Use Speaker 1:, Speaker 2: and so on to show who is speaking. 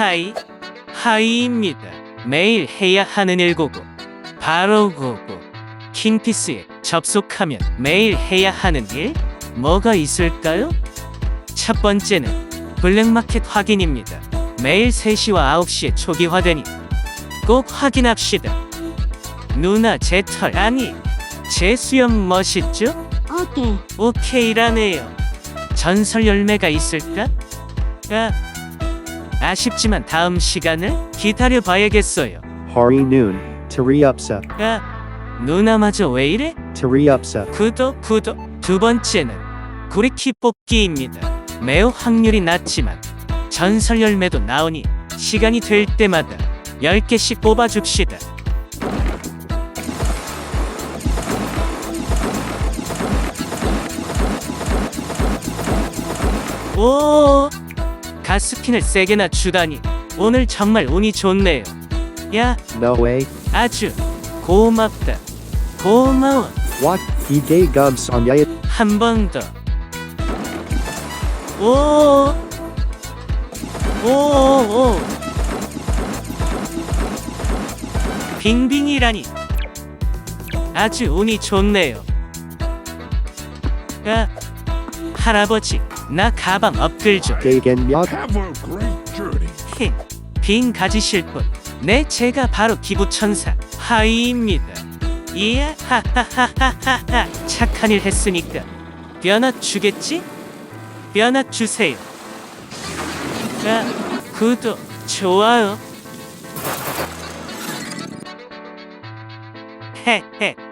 Speaker 1: 하이 하이입니다. 매일 해야 하는 일 고고 바로 고고 킹피스에 접속하면 매일 해야 하는 일 뭐가 있을까요? 첫 번째는 블랙마켓 확인입니다. 매일 3시와 9시에 초기화되니 꼭 확인합시다. 누나 제 털 아니 제 수염 멋있죠?
Speaker 2: 오케이.
Speaker 1: 오케이라네요. 전설 열매가 있을까? 아, 아쉽지만 다음 시간을 기다려 봐야겠어요.
Speaker 3: Hari noon. Tariupsa.
Speaker 1: 아, 누나마저 왜 이래?
Speaker 3: Tariupsa.
Speaker 1: 구독 구독. 두 번째는 구리키 뽑기입니다. 매우 확률이 낮지만 전설 열매도 나오니 시간이 될 때마다 10개씩 뽑아줍시다. 오 가스킨을 세게나 주다니 오늘 정말 운이 좋네요. 야
Speaker 3: No way.
Speaker 1: 아주 고맙다. 고마워.
Speaker 3: What? He gubs on yayat.
Speaker 1: 한번 더. 오. 오, 오, 오. 빙빙이라니. 아주 운이 좋네요. 아, 할아버지, 나 가방 업글 좀.
Speaker 3: Gay gen myat.
Speaker 4: Have a great journey.
Speaker 1: 히, 빈 가지실 분. 네, 제가 바로 기부천사 하이입니다. 이야, 하하하하하하. 착한 일 했으니까 뼈나 주겠지? 뼈나 주세요. 아, 구독, 좋아요. 헤헤.